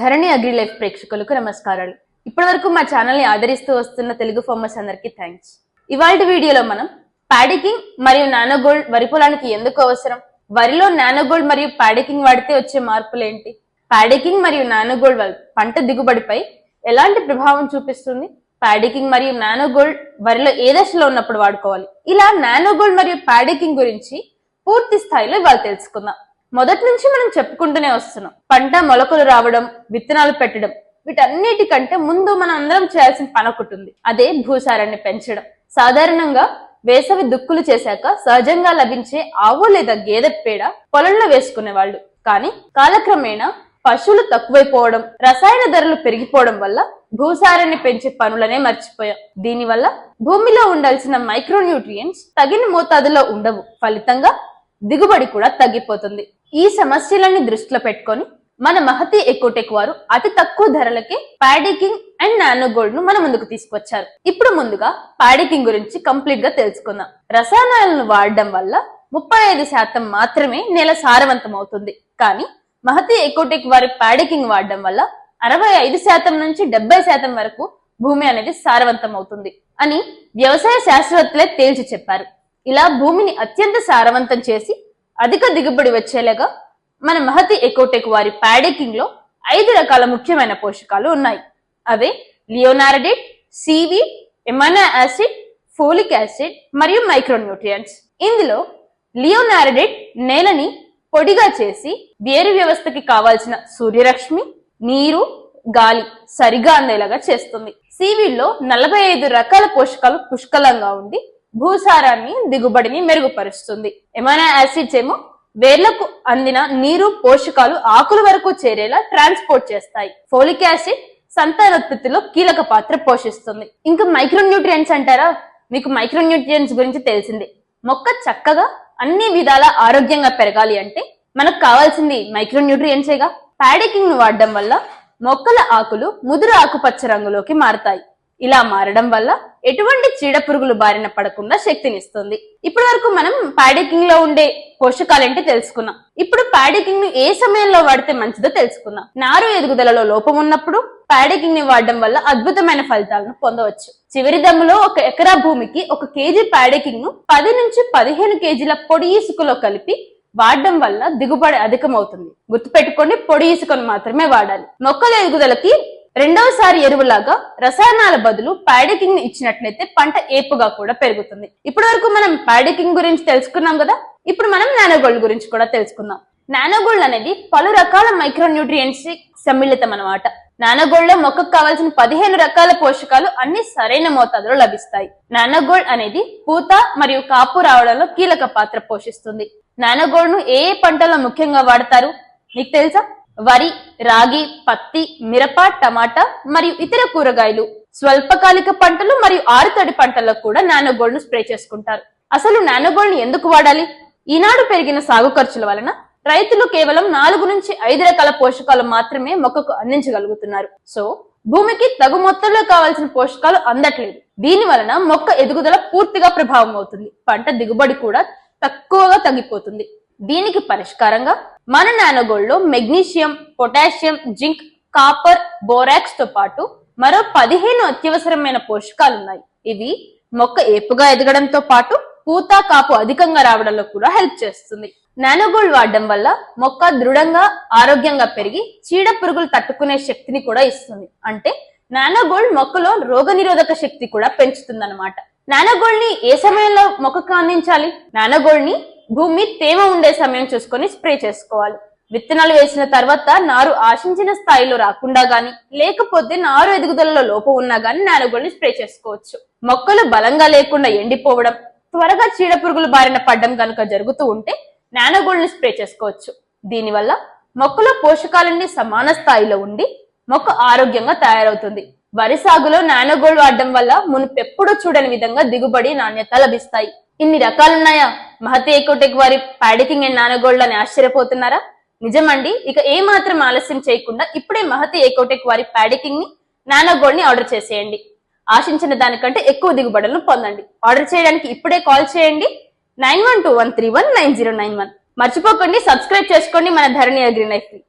ధరణి agri life ప్రేక్షకులకు నమస్కారాలు. ఇప్పటి వరకు మా ఛానల్ని ఆదరిస్తూ వస్తున్న తెలుగు ఫార్మర్స్ అందరికీ థ్యాంక్స్. ఇవాళ వీడియోలో మనం ప్యాడికింగ్ మరియు నానోగోల్డ్ వరి పొలానికి ఎందుకు అవసరం? వరిలో నానోగోల్డ్ మరియు ప్యాడికింగ్ వాడితే వచ్చే మార్పులు ఏంటి ప్యాడికింగ్ మరియు నానోగోల్డ్ పంట దిగుబడిపై ఎలాంటి ప్రభావం చూపిస్తుంది? ప్యాడికింగ్ మరియు నానోగోల్డ్ వరిలో ఏ దశలో ఉన్నప్పుడు వాడుకోవాలి? ఇలా నానోగోల్డ్ మరియు ప్యాడికింగ్ గురించి పూర్తి స్థాయిలో ఇవాళ తెలుసుకుందాం. మొదటి నుంచి మనం చెప్పుకుంటూనే వస్తున్నాం. పంట మొలకలు రావడం విత్తనాలు పెట్టడం వీటన్నిటికంటే ముందు మనం అందరం చేయాల్సిన పని ఒకటి ఉంది. అదే భూసారాన్ని పెంచడం. సాధారణంగా వేసవి దుక్కులు చేశాక సహజంగా లభించే ఆవు లేదా గేదె పేడ పొలంలో వేసుకునేవాళ్ళు. కానీ కాలక్రమేణా పశువులు తక్కువైపోవడం రసాయన ధరలు పెరిగిపోవడం వల్ల భూసారాన్ని పెంచే పనులనే మర్చిపోయాం. దీనివల్ల భూమిలో ఉండాల్సిన మైక్రోన్యూట్రియంట్స్ తగిన మోతాదులో ఉండవు. ఫలితంగా దిగుబడి కూడా తగ్గిపోతుంది. ఈ సమస్యలన్నీ దృష్టిలో పెట్టుకొని మన మహతి ఎకోటెక్ వారు అతి తక్కువ ధరలకే ప్యాడికింగ్ అండ్ నానోగోల్డ్ను మన ముందుకు తీసుకొచ్చారు. ఇప్పుడు ముందుగా ప్యాడికింగ్ గురించి కంప్లీట్గా తెలుసుకుందాం. రసాయనాలను వాడడం వల్ల ముప్పై ఐదు శాతం మాత్రమే నేల సారవంతం అవుతుంది కానీ మహతి ఎకోటెక్ వారి ప్యాడికింగ్ వాడడం వల్ల అరవై ఐదు శాతం నుంచి డెబ్బై శాతం వరకు భూమి అనేది సారవంతం అవుతుంది అని వ్యవసాయ శాస్త్రవేత్తలే తేల్చి చెప్పారు. ఇలా భూమిని అత్యంత సారవంతం చేసి అధిక దిగుబడి వచ్చేలాగా మన మహతి ఎకోటెక్ వారి ప్యాడెకింగ్లో ఐదు రకాల ముఖ్యమైన పోషకాలు ఉన్నాయి. అవే leonardite seaweed amino acid folic acid మరియు మైక్రోన్యూట్రియంట్స్. ఇందులో లియోనారడేట్ నేలని పొడిగా చేసి వేరు వ్యవస్థకి కావాల్సిన సూర్యరశ్మి నీరు గాలి సరిగా అందేలాగా చేస్తుంది. సివిల్లో నలభై ఐదు రకాల పోషకాలు పుష్కలంగా ఉండి భూసారాన్ని దిగుబడిని మెరుగుపరుస్తుంది. ఎమైనా యాసిడ్స్ ఏమో వేర్లకు అందిన నీరు పోషకాలు ఆకుల వరకు చేరేలా ట్రాన్స్పోర్ట్ చేస్తాయి. ఫోలిక్ యాసిడ్ సంతానోత్పత్తిలో కీలక పాత్ర పోషిస్తుంది. ఇంకా మైక్రోన్యూట్రియంట్స్ అంటారా? మీకు మైక్రోన్యూట్రియంట్స్ గురించి తెలిసింది. మొక్క చక్కగా అన్ని విధాల ఆరోగ్యంగా పెరగాలి అంటే మనకు కావాల్సింది మైక్రోన్యూట్రియంట్సేగా. ప్యాడికింగ్ను వాడడం వల్ల మొక్కల ఆకులు ముదురు ఆకుపచ్చ రంగులోకి మారతాయి. ఇలా మారడం వల్ల ఎటువంటి చీడ పురుగులు బారిన పడకుండా శక్తినిస్తుంది. ఇప్పటి వరకు మనం ప్యాడికింగ్లో ఉండే పోషకాలేంటి తెలుసుకున్నాం. ఇప్పుడు ప్యాడికింగ్ను ఏ సమయంలో వాడితే మంచిదో తెలుసుకుందాం. నారు ఎదుగుదలలో లోపం ఉన్నప్పుడు ప్యాడికింగ్ని వాడడం వల్ల అద్భుతమైన ఫలితాలను పొందవచ్చు. చివరి దమ్ములో ఒక ఎకరా భూమికి ఒక కేజీ ప్యాడికింగ్ను పది నుంచి పదిహేను కేజీల పొడి ఇసుకలో కలిపి వాడడం వల్ల దిగుబడి అధికమవుతుంది. గుర్తుపెట్టుకోండి పొడి ఇసుకను మాత్రమే వాడాలి. మొక్కల ఎదుగుదలకి రెండవసారి ఎరువులాగా రసాయనాల బదులు ప్యాడికింగ్ని ఇచ్చినట్లయితే పంట ఏపుగా కూడా పెరుగుతుంది. ఇప్పటి వరకు మనం ప్యాడికింగ్ గురించి తెలుసుకున్నాం కదా? ఇప్పుడు మనం నానోగోల్డ్ గురించి కూడా తెలుసుకుందాం. నానోగోల్డ్ అనేది పలు రకాల మైక్రోన్యూట్రియంట్స్ సమ్మిళితం అన్నమాట నానోగోల్డ్లో మొక్కకు కావాల్సిన పదిహేను రకాల పోషకాలు అన్ని సరైన మోతాదులో లభిస్తాయి. నానోగోల్డ్ అనేది పూత మరియు కాపు రావడంలో కీలక పాత్ర పోషిస్తుంది. నానోగోల్డ్ను ఏ ఏ పంటలో ముఖ్యంగా వాడతారు? మీకు తెలుసా? వరి రాగి పత్తి మిరప టమాటా మరియు ఇతర కూరగాయలు. స్వల్పకాలిక పంటలు మరియు ఆరుతడి పంటలకు కూడా నానోగోల్డ్ను స్ప్రే చేసుకుంటారు. అసలు నానోగోల్డ్ని ఎందుకు వాడాలి? ఈనాడు పెరిగిన సాగు ఖర్చుల వలన రైతులు కేవలం నాలుగు నుంచి ఐదు రకాల పోషకాలు మాత్రమే మొక్కకు అందించగలుగుతున్నారు. సో భూమికి తగు మొత్తంలో కావాల్సిన పోషకాలు అందట్లేదు. దీని వలన మొక్క ఎదుగుదల పూర్తిగా ప్రభావం అవుతుంది. పంట దిగుబడి కూడా తక్కువగా తగ్గిపోతుంది. దీనికి పరిష్కారంగా మన nano gold magnesium potassium zinc copper బోరాక్స్తో పాటు మరో పదిహేను అత్యవసరమైన పోషకాలు ఉన్నాయి ఇవి మొక్క ఏపుగా ఎదగడంతో పాటు పూత కాపు అధికంగా రావడంలో కూడా హెల్ప్ చేస్తుంది. నానోగోల్డ్ వాడడం వల్ల మొక్క దృఢంగా ఆరోగ్యంగా పెరిగి చీడ పురుగులు తట్టుకునే శక్తిని కూడా ఇస్తుంది. అంటే నానోగోల్డ్ మొక్కలో రోగనిరోధక శక్తి కూడా పెంచుతుంది అనమాట నానోగోల్డ్ని ఏ సమయంలో మొక్కకు అందించాలి? నానోగోల్డ్ని భూమి తేమ ఉండే సమయం చూసుకొని స్ప్రే చేసుకోవాలి. విత్తనాలు వేసిన తర్వాత నారు ఆశించిన స్థాయిలో రాకుండా గాని లేకపోతే నారు ఎదుగుదలలో లోపం ఉన్నా గాని నానోగోల్డ్ స్ప్రే చేసుకోవచ్చు. మొక్కలు బలంగా లేకుండా ఎండిపోవడం త్వరగా చీడ పురుగులు బారిన పడ్డం కనుక జరుగుతూ ఉంటే నానోగోల్డ్ని స్ప్రే చేసుకోవచ్చు. దీనివల్ల మొక్కలో పోషకాలన్నీ సమాన స్థాయిలో ఉండి మొక్క ఆరోగ్యంగా తయారవుతుంది. వరి సాగులో నానోగోల్డ్ వాడడం వల్ల మునుపెప్పుడూ చూడని విధంగా దిగుబడి నాణ్యత లభిస్తాయి. ఇన్ని రకాలున్నాయా? మహతి ఎకోటెక్ వారి ప్యాడికింగ్ అండ్ నానగోల్డ్ అని ఆశ్చర్యపోతున్నారా? నిజమండి ఇక ఏ మాత్రం ఆలస్యం చేయకుండా ఇప్పుడే మహతి ఎకోటెక్ వారి ప్యాడికింగ్ని నానోగోల్డ్ని ఆర్డర్ చేసేయండి. ఆశించిన దానికంటే ఎక్కువ దిగుబడులను పొందండి. ఆర్డర్ చేయడానికి ఇప్పుడే కాల్ చేయండి. Nine one two one three one nine zero nine one. మర్చిపోకండి సబ్స్క్రైబ్ చేసుకోండి మన ధరణి అగ్రి లైఫ్. ని